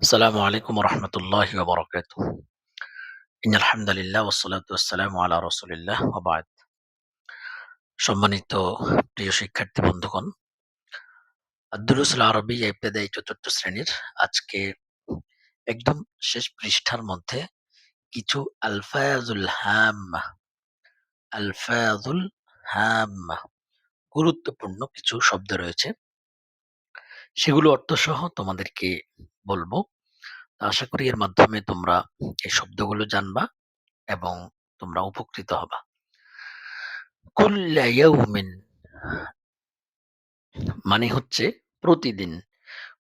السلام عليكم ورحمة الله وبركاته إن الحمد لله والصلاة والسلام على رسول الله وبعد সম্মানিত প্রিয় শিক্ষার্থী বন্ধুগণ আব্দুলুসুল আরবি ইবতেদায়ী চতুর্থ শ্রেণীর আজকে একদম শেষ পৃষ্ঠার মধ্যে কিছু আলফায়াজুল হাম আলফায়াজুল হাম গুরুত্বপূর্ণ কিছু শব্দ রয়েছে সেগুলো অর্থসহ তোমাদেরকে বলব। আশা করি এর মাধ্যমে তোমরা এই শব্দগুলো জানবা এবং তোমরা উপকৃত হবা। কুল্লা ইয়াউমিন মানে হচ্ছে প্রতিদিন।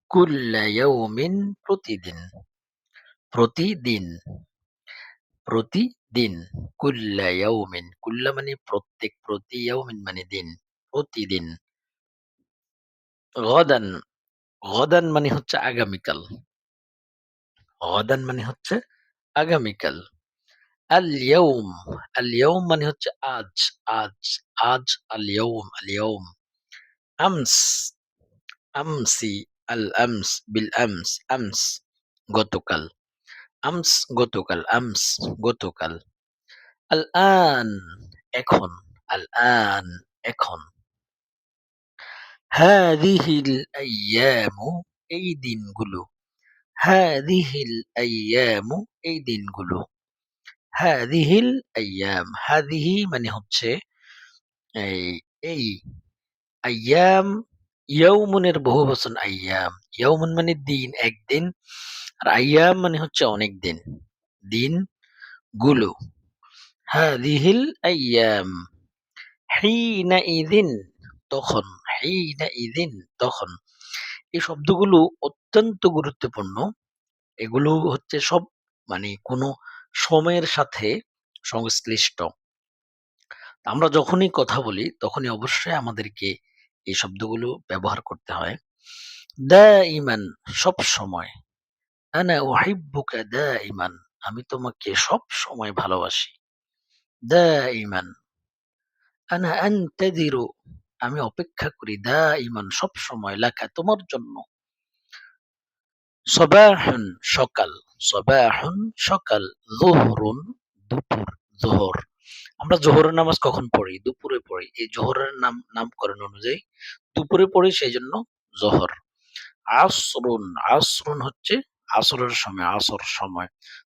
কুল্লা ইয়াউমিন প্রতিদিন। প্রতিদিন। প্রতিদিন। কুল্লা ইয়াউমিন। কুল্লা মানে প্রত্যেক, প্রতি মানে দিন। প্রতিদিন। গদান গদান মানে হচ্ছে আগামীকাল গদান মানে হচ্ছে আগামীকাল আল ইয়াউম আল ইয়াউম মানে হচ্ছে আজ আজ আজ আল ইয়াউম আল ইয়াউম আমস আমসি আল আমস বিল আমস আমস গতকাল আমস গতকাল আমস গতকাল আল আন এখন আল আন এখন হাদিহিল আইয়ামু এই দিনগুলো হাদিহিল আইয়ামু এই দিনগুলো হাদিহিল আইয়াম হাদিহি মানে হচ্ছে এই এই আইয়াম ইয়াউমুনের বহু বচন আইয়াম ইয়াউমুন মানে দিন একদিন আর আইয়াম মানে হচ্ছে অনেক দিন। দিনগুলো হাদিহিল আইয়াম হিনা ইদিন তখন। তখন। এই শব্দগুলো অত্যন্ত গুরুত্বপূর্ণ। এগুলো হচ্ছে সব মানে কোনো সময়ের সাথে সংশ্লিষ্ট। আমরা যখনই কথা বলি, তখনই অবশ্যই আমাদেরকে এই শব্দগুলো ব্যবহার করতে হয়। দা ইমান সব সময়। দা ইমান আমি তোমাকে সব সময় ভালোবাসি। দা ইমান আনা আমি অপেক্ষা করি, দা, ইমান সব সময় লেখা তোমার জন্য। সবাহুন সকাল সবাহুন সকাল, জোহরুন দুপুর, জোহর। আমরা জোহরের নামাজ কখন পড়ি? দুপুরে পড়ি। এই জোহরের নাম, নামকরণ অনুযায়ী দুপুরে পড়ি সেই জন্য জোহর। আসরুন আসরুন হচ্ছে আসরের সময়, আসর সময়।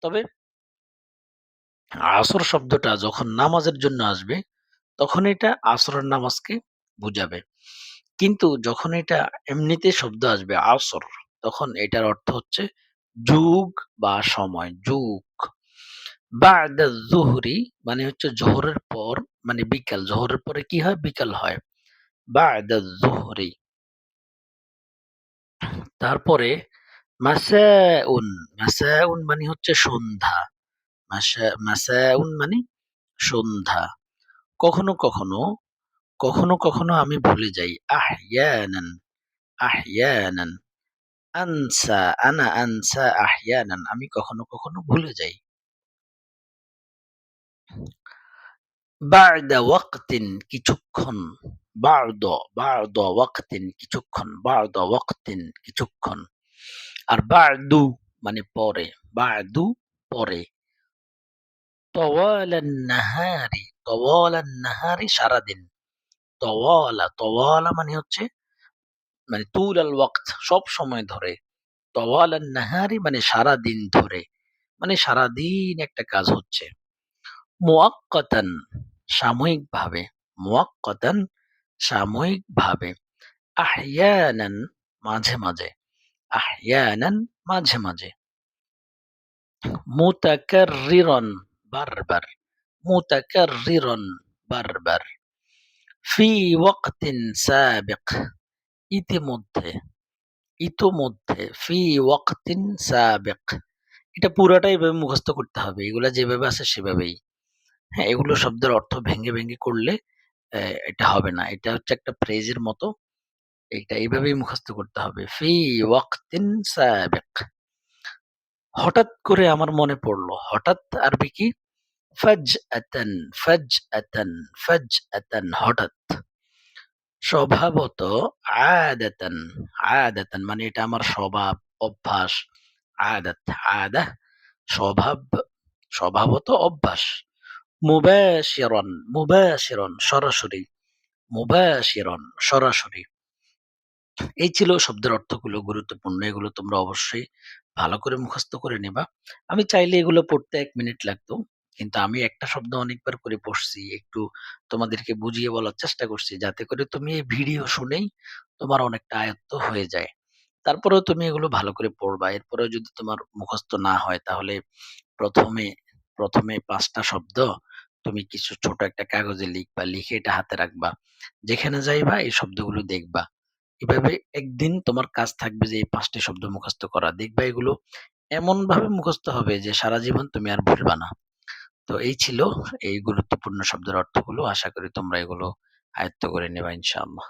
তবে আসর শব্দটা যখন নামাজের জন্য আসবে, তখন এটা আসরের নামাজকে বুঝাবে। কিন্তু যখন এটা এমনিতে শব্দ আসবে আসর, তখন এটার অর্থ হচ্ছে যুগ বা সময়, যুগ। বাদা জুহরি মানে হচ্ছে জোহরের পর মানে বিকাল। জোহরের পরে কি হয়? বিকাল হয়। বাদা জুহরি। তারপরে মাসাউন। মাসাউন মানে হচ্ছে সন্ধ্যা। মাসা, মাসাউন মানে সন্ধ্যা। কখনো কখনো কখনো কখনো আমি ভুলে যাই, আহয়ানান আহয়ানান, আনসা, আনা আনসা, আহয়ানান আমি কখনো কখনো ভুলে যাই। বা'দা ওয়াক্তিন কিছুক্ষণ বা'দ বা'দ ওয়াক্তিন কিছুক্ষণ বা'দ ওয়াক্তিন কিছুক্ষণ। আর বা'দু মানে পরে বা'দু পরে। তওয়ালান নাহারি তওয়ালান নাহারি সারাদিন। তওয়ালা তওয়ালা মানে হচ্ছে মানে তুল আল ওয়াক্ত, সব সময় ধরে। তওয়ালান নাহারি মানে সারা দিন ধরে মানে সারা দিন একটা কাজ হচ্ছে। মুআক্কাতান সাময়িকভাবে মুআক্কাতান সাময়িকভাবে। আহয়ানান মাঝে মাঝে, আহয়ানান মাঝে মাঝে। মুতাকাররিরন বারবার মুতাকাররিরন বারবার। ফি ওয়াক্তিন সাবিক, ইতিমধ্যে, ইতোমধ্যে ফি ওয়াক্তিন সাবিক। এটা পুরাটাই এভাবে মুখস্থ করতে হবে, এগুলা যেভাবে আছে সেভাবেই। হ্যাঁ এগুলো শব্দের অর্থ ভেঙে ভেঙে করলে এটা হবে না। এটা হচ্ছে একটা ফ্রেজের মতো, এটা এইভাবেই মুখস্থ করতে হবে, ফি ওয়াক্তিন সাবিক। হঠাৎ করে আমার মনে পড়ল, হঠাৎ আরবি কি? ফাজ আতান ফাজ আতান ফাজ আতান হঠাৎ। স্বভাবত আদাতান আদাতান মানে এটা আমার স্বভাব, অভ্যাস। আদাত, আদা, স্বভাব, স্বভাবত অভ্যাস। মুবাশিরন মুবাশিরন, সরাসরি। মুবাশিরন, সরাসরি। এই ছিল শব্দের অর্থগুলো গুরুত্বপূর্ণ। এগুলো তোমরা অবশ্যই ভালো করে মুখস্থ করে নেবা। আমি চাইলে এগুলো পড়তে এক মিনিট লাগতো। কিন্তু আমি একটা শব্দ অনেকবার করে পড়ছি একটু তোমাদেরকে বুঝিয়ে বলার চেষ্টা করছি, যাতে করে তুমি এই ভিডিও শুনেই তোমার অনেকটা আয়ত্ত হয়ে যায়। তারপরেও তুমি এগুলো ভালো করে পড়বা। এরপরেও যদি তোমার মুখস্থ না হয়, তাহলে প্রথমে প্রথমে পাঁচটা শব্দ তুমি কিছু ছোট একটা কাগজে লিখবা লিখে এটা হাতে রাখবা। যেখানে যাইবা, এই শব্দগুলো দেখবা। এভাবে একদিন তোমার কাজ থাকবে যে এই পাঁচটি শব্দ মুখস্থ করা। দেখবা এগুলো এমন ভাবে মুখস্থ হবে যে সারা জীবন তুমি আর ভুলবা না। তো এই ছিল এই গুরুত্বপূর্ণ শব্দের অর্থগুলো। আশা করি তোমরা এগুলো আয়ত্ত করে নেবা ইনশাআল্লাহ।